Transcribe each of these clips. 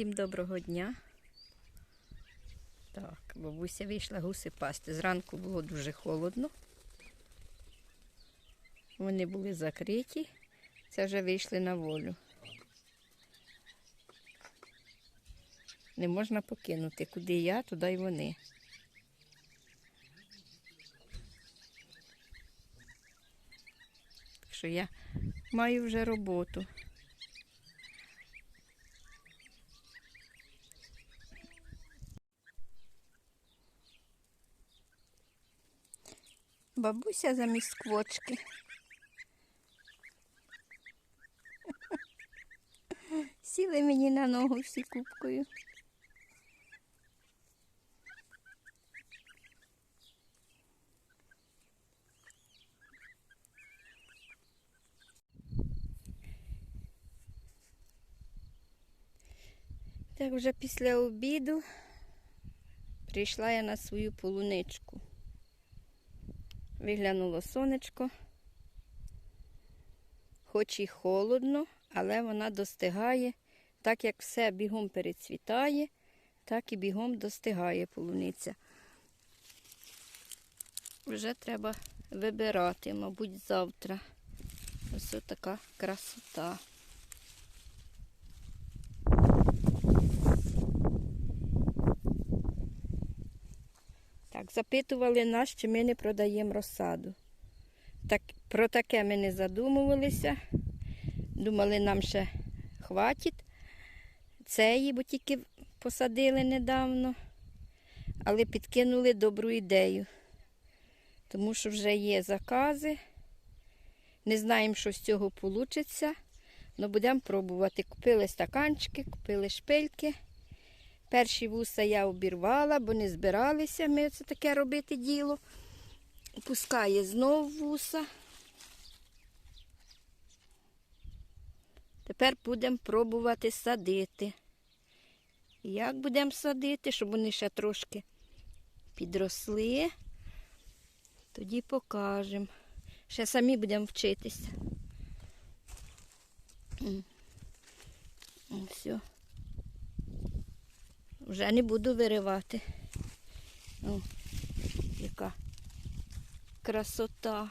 Всім доброго дня. Так, бабуся вийшла гуси пасти. Зранку було дуже холодно. Вони були закриті. Це вже вийшли на волю. Не можна покинути. Куди я, туди й вони. Так що я маю вже роботу. Бабуся замість квочки. Сіли мені на ногу всі кубкою. Так вже після обіду прийшла я на свою полуничку. Виглянуло сонечко. Хоч і холодно, але вона достигає. Так як все бігом перецвітає, так і бігом достигає полуниця. Вже треба вибирати, мабуть, завтра. Ось така красота. Запитували нас, чи ми не продаємо розсаду. Так, про таке ми не задумувалися. Думали, нам ще хватить цієї, бо тільки посадили недавно. Але підкинули добру ідею. Тому що вже є закази. Не знаємо, що з цього вийде. але будемо пробувати. Купили стаканчики, купили шпильки. Перші вуса я обірвала, бо не збиралися ми це таке робити діло. Пускає знов вуса. Тепер будемо пробувати садити. Як будемо садити, щоб вони ще трошки підросли, тоді покажемо. Ще самі будемо вчитися. Все. Вже не буду виривати. О, яка красота.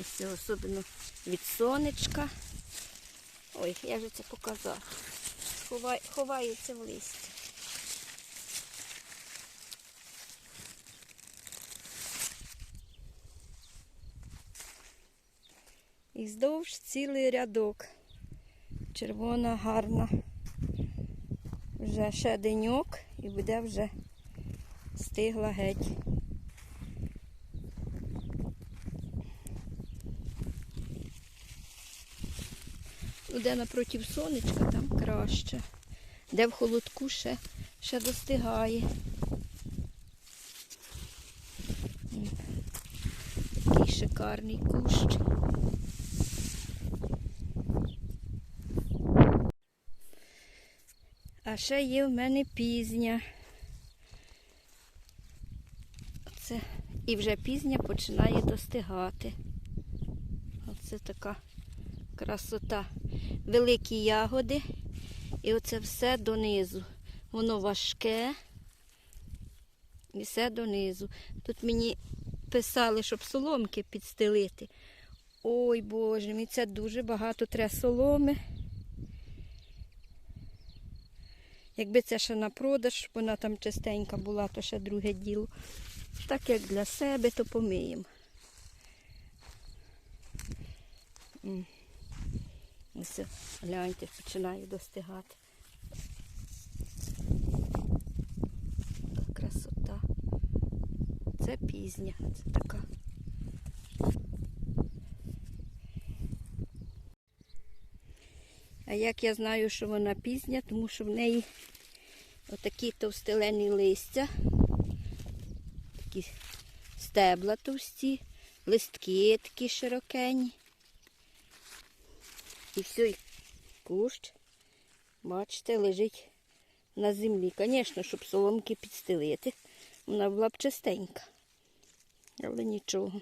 Ось це особливо від сонечка. Ой, я же це показала. Ховається в листі. Вздовж цілий рядок. Червона, гарна. Вже ще деньок і буде вже стигла геть. Де напротив сонечка, там краще. Де в холодку ще, ще достигає. Такий шикарний кущ. А ще є в мене пізня. Це і вже пізня починає достигати. Оце така красота. Великі ягоди. І оце все донизу. Воно важке. І все донизу. Тут мені писали, щоб соломки підстелити. Ой Боже, мені це дуже багато треба соломи. Якби це ще на продаж, вона там чистенька була, то ще друге діло. Так як для себе, то помиємо. Ось, гляньте, починає достигати. Красота. Це пізня, це така. А як я знаю, що вона пізня, тому що в неї отакі товстелені листя, такі стебла товсті, листки такі широкені. І все, і кущ, бачите, лежить на землі. Звісно, щоб соломки підстелити. Вона була б чистенька. Але нічого.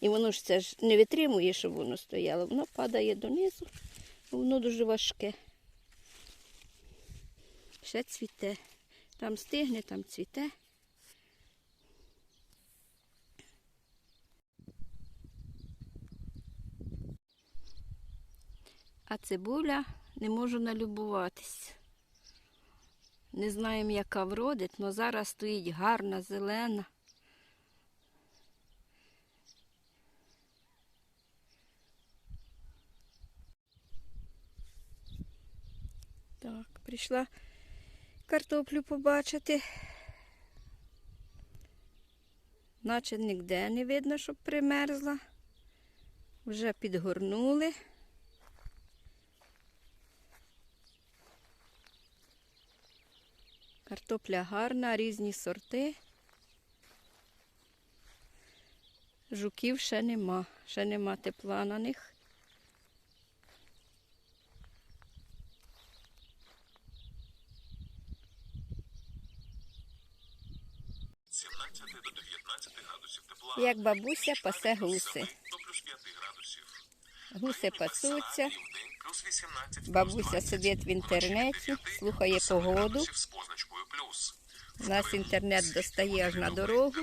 І воно ж це ж не витримує, щоб воно стояло. Воно падає донизу, воно дуже важке. Ще цвіте. Там стигне, там цвіте. А цибуля не можу налюбуватись. Не знаємо, яка вродить, але зараз стоїть гарна, зелена. Прийшла картоплю побачити. Наче ніде не видно, щоб примерзла. Вже підгорнули. Картопля гарна, різні сорти. Жуків ще нема, ще нема тепла на них. Від 17 до 19 градусів тепла. Як бабуся пасе гуси. До плюс 5 градусів. Гуси пасуться, Південь плюс 18, плюс бабуся сидить в інтернеті, Вночі до 9, слухає погоду. У нас інтернет достає аж на дорогу.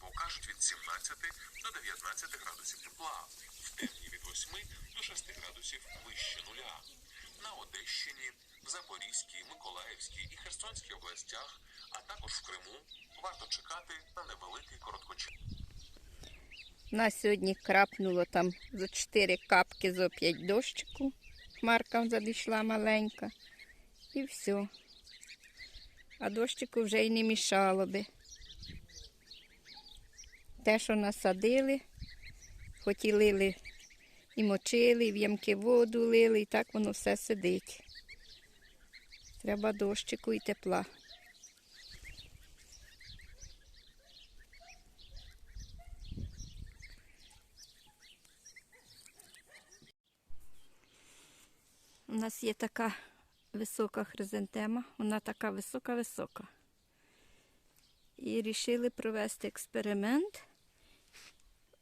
Покажуть від 17 до 19 градусів тепла. В темні від 8 до 6 градусів вище нуля. На Одещині, в Запорізькій, Миколаївській і Херсонській областях, а також в Криму варто чекати на невеликий короткочасний. У нас сьогодні крапнуло там за 4 капки зо 5 дощику. Хмарка задійшла маленька. І все. А дощику вже й не мішало би. Те, що насадили, хоч лили і мочили, і в ямки воду лили, і так воно все сидить. Треба дощику і тепла. У нас є така висока хризантема, вона така висока-висока. І вирішили провести експеримент.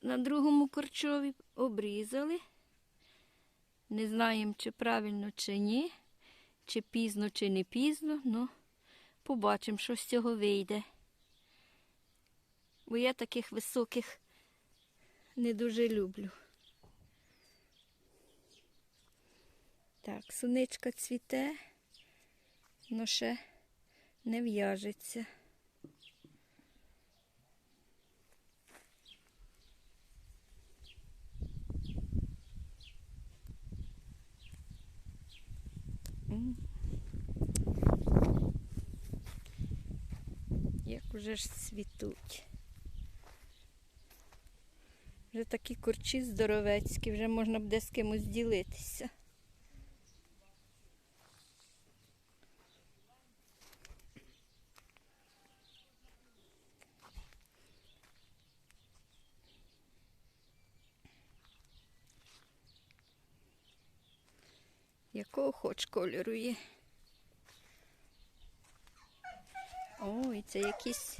На другому корчові обрізали. Не знаємо, чи правильно, чи ні, чи пізно, чи не пізно, ну побачимо, що з цього вийде. Бо я таких високих не дуже люблю. Так, суничка цвіте, але ще не в'яжеться. Як уже ж цвітуть. Вже такі курчі здоровецькі, вже можна буде з кимось ділитися. Якого хоч кольору є. Ой, це якісь.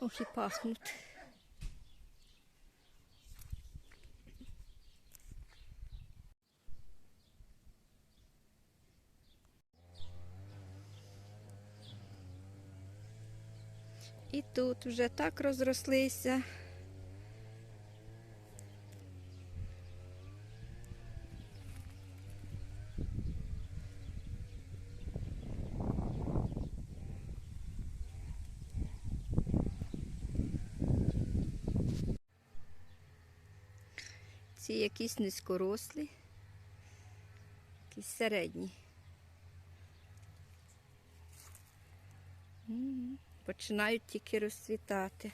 Ох, і пахнуть. І тут вже так розрослися. Ці якісь низькорослі, якісь середні. М, Починають тільки розцвітати.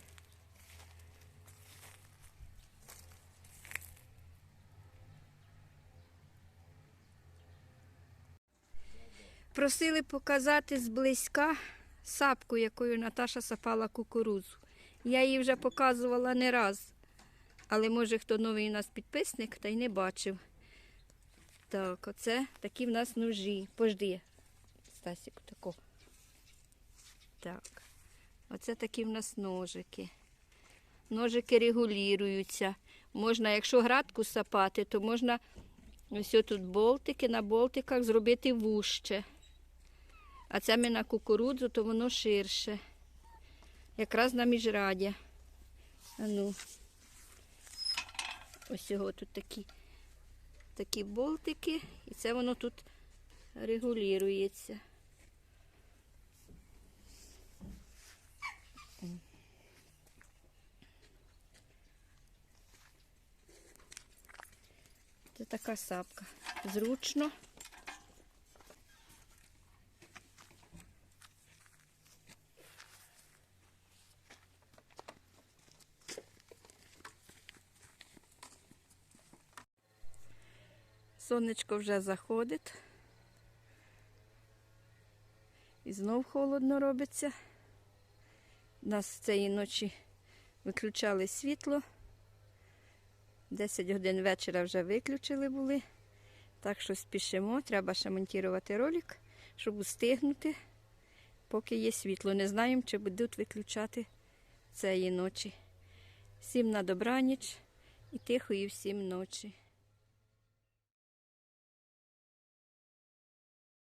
Просили показати зблизька сапку, якою Наташа сапала кукурудзу. Я її вже показувала не раз. Але може хто новий у нас підписник та й не бачив. Так, оце такі в нас ножі. Пожди, Стасік, тако. Так. Оце такі в нас ножики. Ножики регулюються. Можна, якщо градку сапати, то можна ось тут болтики, на болтиках зробити вужче. А це ми на кукурудзу, то воно ширше. Якраз на міжрадя. А ну. Ось його тут такі, такі болтики, і це воно тут регулюється. Це така сапка. Зручно. Сонечко вже заходить. І знов холодно робиться. Нас цієї ночі виключали світло. 10 годин вечора вже виключили були. Так що спішимо. Треба ще монтувати ролик, щоб устигнути, поки є світло. Не знаємо, чи будуть виключати цієї ночі. Всім на добраніч і тихої всім ночі.